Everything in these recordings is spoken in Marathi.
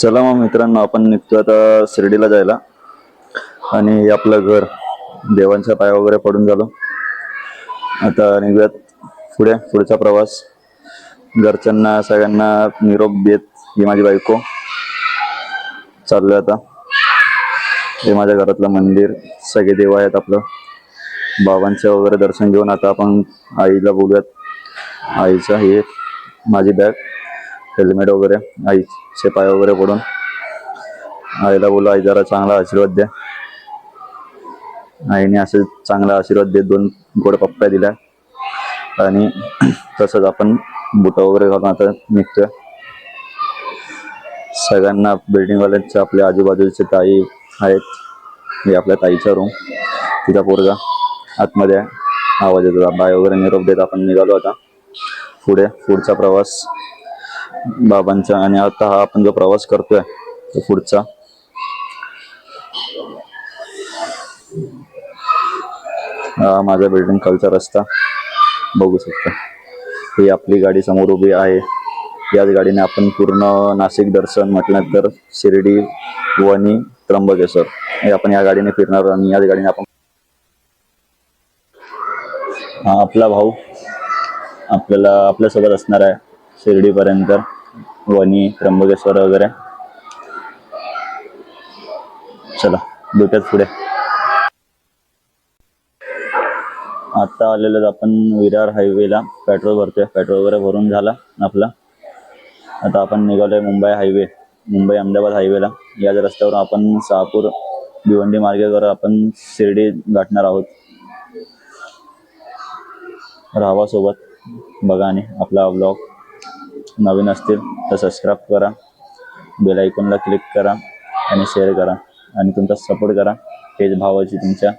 चला मग मित्रांनो आपण निघतो आता शिर्डीला जायला. आणि आपलं घर देवांच्या पाया वगैरे पडून झालो. आता निघूयात पुढे पुढचा प्रवास. घरच्यांना सगळ्यांना निरोप देत ही माझी बायको. चाललोय आता. हे माझ्या घरातलं मंदिर सगळे देव आहेत आपलं. बाबांचे वगैरे दर्शन घेऊन आता आपण आईला बोलूयात. आईचं हे माझी बॅग. हेल्मेट वगैरे आईचे पाय वगैरे पडून. आईला बोला आई जरा चांगला आशीर्वाद द्या आईने असे चांगला आशीर्वाद देत दोन गोड पप्प्या दिल्या. आणि तसंच आपण बुट वगैरे घालून आता निघतोय. सगळ्यांना बिल्डिंगवाल्यांचे आपल्या आजूबाजूचे ताई आहेत. हे आपल्या ताईचा रूम तिचा पोरगा आतमध्ये आवाज येतो बाय वगैरे निरोप देत आपण निघालो आता. पुढे पुढचा प्रवास. बाबांचा आणि आता हा आपण जो प्रवास करतोय तो पुढचा. हा माझा बिल्डिंग खालचा रस्ता. बघू शकता. ही आपली गाडी समोर उभी आहे. याच गाडीने आपण पूर्ण नाशिक दर्शन म्हटलं तर शिर्डी वणी त्र्यंबकेश्वर हे आपण या गाडीने फिरणार आणि याच गाडीने आपण हा आपला भाऊ आपल्याला आपल्यासोबत असणार आहे. शिर्डीपर्यंत वणी त्र्यंबकेश्वर वगैरे. चला भेटत पुढे. आता आलेलो आपण विरार हायवेला. पेट्रोल भरतोय. पेट्रोल वगैरे भरून झाला आपला. आता आपण निघालोय मुंबई हायवे. मुंबई अहमदाबाद हायवेला. याच रस्त्यावर आपण शहापूर भिवंडी मार्गावर आपण शिर्डी गाठणार आहोत. राहावा सोबत. बघा आणि आपला ब्लॉग नवीन असतील तर सबस्क्राईब करा. बेल आयकॉनला क्लिक करा आणि शेअर करा. आणि तुमचा सपोर्ट करा. हेच भावाची तुमच्या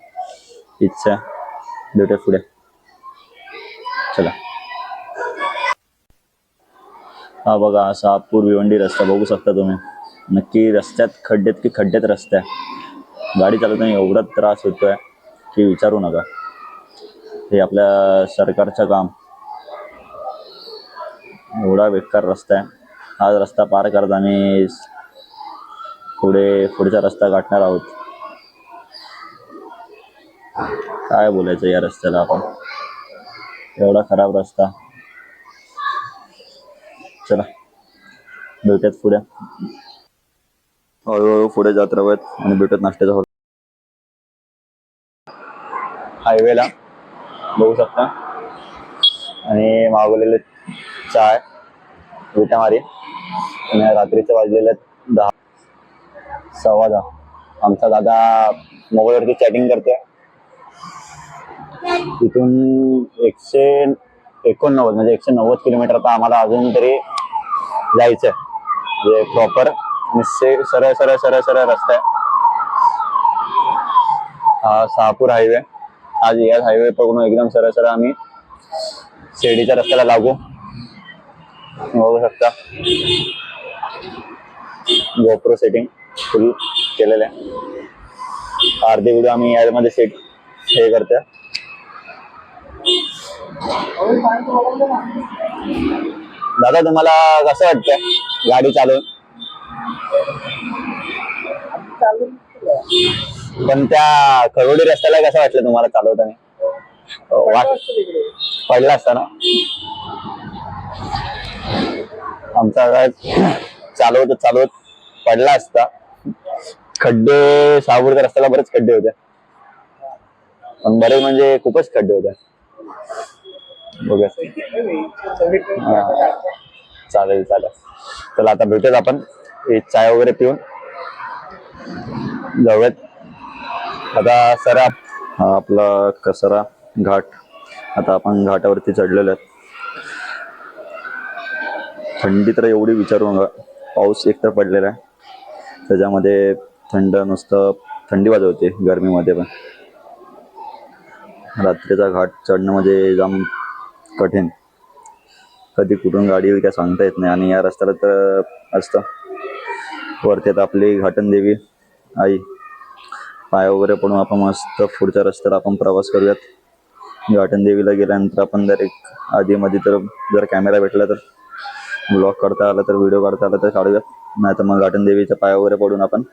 इच्छा भेटूया पुढे. चला. हा बघा असा शहापूर भिवंडी रस्ता बघू शकता तुम्ही. नक्की रस्त्यात खड्ड्यात की खड्ड्यात रस्ते आहे. गाडी चालवताना एवढा त्रास होतोय की विचारू नका. हे आपल्या सरकारचं काम. एवढा बेकार रस्ता आहे. आज रस्ता पार करत आम्ही पुढे पुढचा रस्ता गाठणार आहोत. काय बोलायचं या रस्त्याला आपण? एवढा खराब रस्ता. चला भेटत पुढे. हळूहळू पुढे जात राहूयात आणि भेटत नाश्त्याचा हॉल. हायवेला बघू शकता. आणि मागवलेले चाय विटा मारी आणि रात्रीचे वाजलेले दहा सव्वा दहा. आमचा दादा मोबाईलवरती चॅटिंग करतोय. तिथून एकशे एकोणनव्वद म्हणजे एकशे नव्वद किलोमीटर आता आम्हाला अजून तरी जायचंय. म्हणजे प्रॉपर सरळ सरळ सरळ सरळ रस्ता आहे. हा शहापूर हायवे आज याच हायवे पकडून एकदम सरळ सरळ आम्ही शिर्डीच्या रस्त्याला लागू. बघू शकता. गोप्रो सेटिंग फुल केलेलं आहे. अर्धे व्हिडिओ आम्ही यामध्ये सेट हे करतोय. दादा तुम्हाला कसं वाटतंय गाडी चालवून? पण त्या खरोडी रस्त्याला कसं वाटलं तुम्हाला चालवताना? पडला असता ना? आमचा काय चालवत चालवत पडला असता. खड्डे शहापूरच्या रस्त्याला बरेच खड्डे होते. पण बरेच म्हणजे खूपच खड्डे होते. बघूया. चालेल चालेल. चला आता भेटूयात आपण. एक चाय वगैरे पिऊन. जाऊयात. आता सरा आपला कसरा घाट. आता आपण घाटावरती चढलेलो आहेत. थंडी तर एवढी विचारू नका. पाऊस एक तर पडलेला आहे. त्याच्यामध्ये थंड नुसतं थंडी वाजवते गरमीमध्ये पण. रात्रीचा घाट चढणं म्हणजे जाम कठीण. कधी कुठून गाडी येईल काय सांगता येत नाही. आणि या रस्त्याला तर असतं. वरती आता आपली घाटन देवी आई. पाय वगैरे पडून आपण मस्त पुढच्या रस्त्याला आपण प्रवास करूयात. घाटन देवीला गेल्यानंतर आपण डायरेक्ट एक तर जर कॅमेरा भेटला तर. ब्लॉग करता आला तर व्हिडिओ काढता आला तर काढूयात नाही तर मग घाटन देवीच्या पाया वगैरे पडून आपण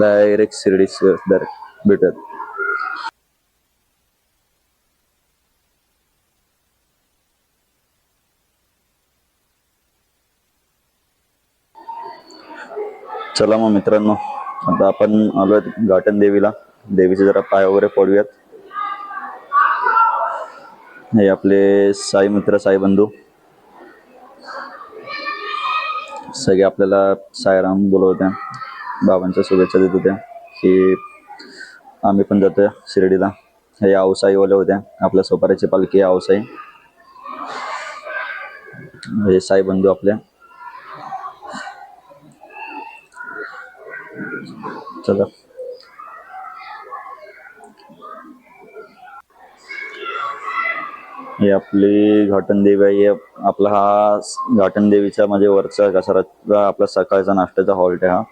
डायरेक्ट शिर्डी डायरेक्ट भेटूयात. चला मग मित्रांनो आता आपण आलोय घाटन देवीला. देवीचे जरा पाय वगैरे पडूयात. हे आपले साई मित्र साई बंधू सगळे आपल्याला सायराम बोलवत्या. बाबांच्या शुभेच्छा देत होत्या की आम्ही पण जातोय शिर्डीला. हे आवसाईवाल्या होत्या. आपल्या सोपाऱ्याची पालखी आवसाई. हे साई बंधू आपल्या. चला. ही आपली घाटनदेवी आहे. हे आपला हा घाटनदेवीचा म्हणजे वरचा कसा आपला सकाळचा नाश्त्याचा हॉल्ट आहे हा.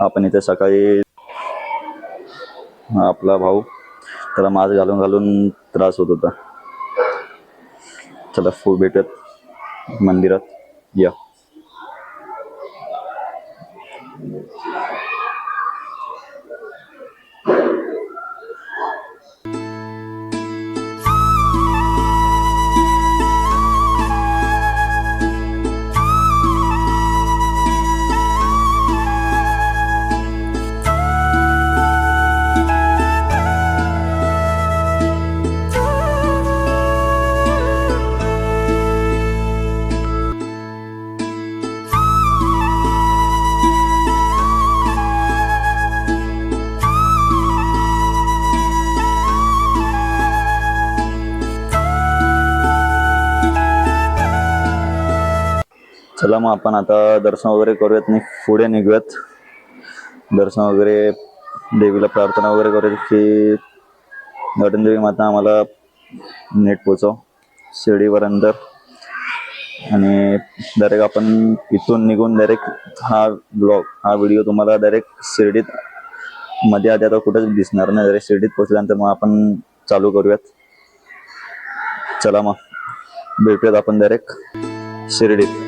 आपण इथे सकाळी आपला भाऊ. त्याला मास्क घालून घालून त्रास होत होता. चला फू भेटत मंदिरात. या. चला मग आपण आता दर्शन वगैरे करूयात आणि पुढे निघूयात. दर्शन वगैरे देवीला प्रार्थना वगैरे करूयात की घाटन देवी माता आम्हाला नेट पोचव शिर्डीपर्यंत. आणि डायरेक्ट आपण इथून निघून डायरेक्ट हा ब्लॉग हा व्हिडिओ तुम्हाला डायरेक्ट शिर्डीत मध्ये आधी आता कुठंच दिसणार नाही. डायरेक्ट शिर्डीत पोचल्यानंतर मग आपण चालू करूयात. चला मग भेटूयात आपण डायरेक्ट शिर्डीत.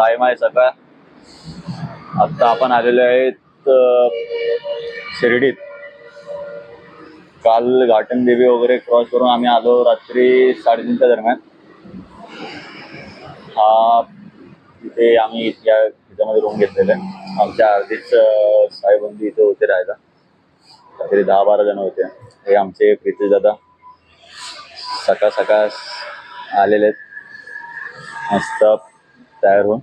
टाइम आहे सकाळ आता आपण आलेलो आहेत शिर्डीत. काल घाटन देवी वगैरे क्रॉस करून आम्ही आलो रात्री साडेतीनच्या दरम्यान. हा इथे आम्ही या ह्याच्यामध्ये रूम घेतलेला आहे. आमच्या अर्धीच साईबंदी इथे होते राहायला. काहीतरी दहा बारा जण होते. हे आमचे प्रीती दादा. सकाळ सकाळ आलेले आहेत. मस्त तयार होऊन.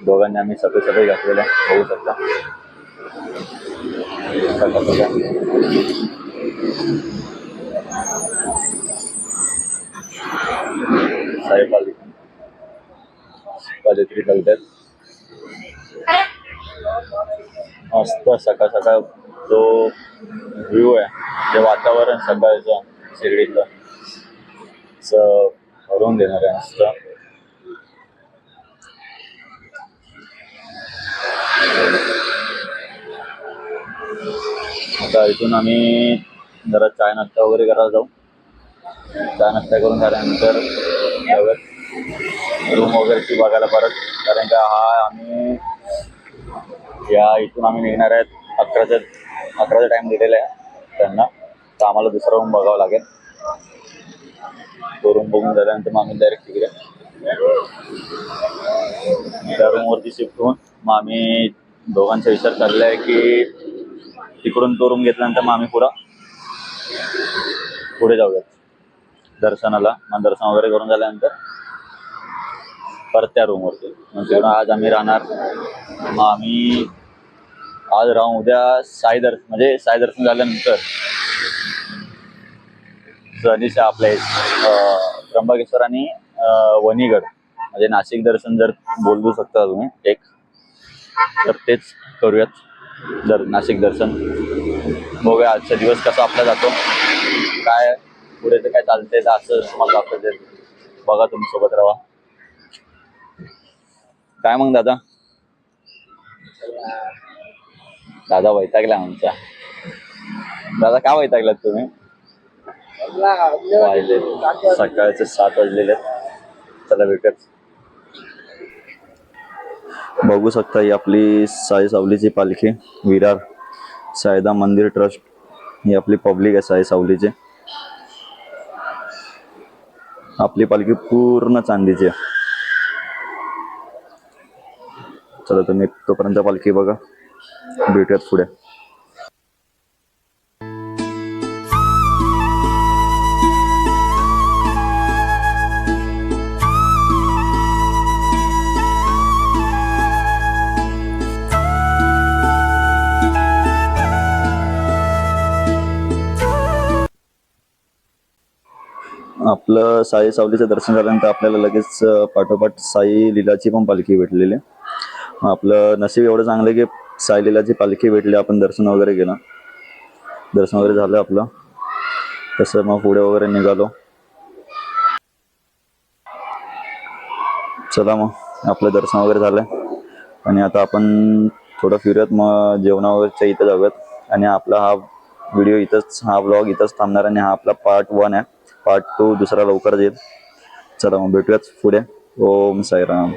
दोघांनी आम्ही सगळे सगळे घातलेले बघू शकता. साहेब चालतात मस्त सकाळ सकाळ जो व्ह्यू आहे जे वातावरण सकाळचं शिर्डीतलं असं भरून देणार आहे मस्त. आता इथून आम्ही जरा चाय नाश्ता वगैरे करायला जाऊ. चाय नाश्ता करून झाल्यानंतर रूम वगैरेची बघायला परत. कारण का हा आम्ही या इथून आम्ही निघणार आहेत अकराच्या अकराचा टाइम दिलेला आहे त्यांना. तर आम्हाला दुसरा रूम बघावा लागेल. तो रूम बघून झाल्यानंतर मग आम्ही डायरेक्ट तिकडे त्या रूमवरती शिफ्ट होऊन मग आम्ही दोघांचा विचार चालला आहे की तिकडून तो रूम घेतल्यानंतर मग आम्ही पुरा पुढे जाऊयात. दर्शनाला. मग दर्शन वगैरे करून झाल्यानंतर परत त्या रूमवरती मग तिकडून आज आम्ही राहणार. मग आम्ही आज राहून उद्या साई दर्शन म्हणजे साई दर्शन झाल्यानंतर जनिशा आपले त्र्यंबकेश्वर आणि वणीगड. म्हणजे नाशिक दर्शन जर बोलू शकता तुम्ही एक तर तेच करूयात. दर नाशिक दर्शन. बघूया आजचा दिवस कसा आपला जातो. काय पुढे तर काय चालतंय तर असं तुम्हाला दाखवते बघा तुम्ही सोबत राहा काय मग दादा? दादा वैतागला आमचा. दादा का वैतागलात तुम्ही? सकाळचे सात वाजलेले चला भेटत बघू शकता ही आपली साई सावलीची पालखी विरार सायदा मंदिर ट्रस्ट. ही आपली पब्लिक आहे साई सावलीची. आपली पालखी पूर्ण चांदीची आहे. चला तुम्ही तोपर्यंत पालखी बघा. भेटूयात पुढे. आपलं साई सावलीचं दर्शन झाल्यानंतर आपल्याला लगेच पाठोपाठ साई लिलाची पण पालखी भेटलेली आपलं नशीब एवढं चांगलं की साई लिलाची पालखी भेटली आपण दर्शन वगैरे केलं दर्शन वगैरे झालं आपलं. तसं मग पुढे वगैरे निघालो. चला मग आपलं दर्शन वगैरे झालं आणि आता आपण थोडं फिरूयात मग जेवणा वगैरेच्या इथं जाऊयात. आणि आपला हा व्हिडिओ इथंच हा ब्लॉग इथंच थांबणार आणि हा आपला पार्ट वन आहे. पार्ट टू दुसरा लवकरच येईल. चला मग भेटूयाच पुढे. ओम साईराम.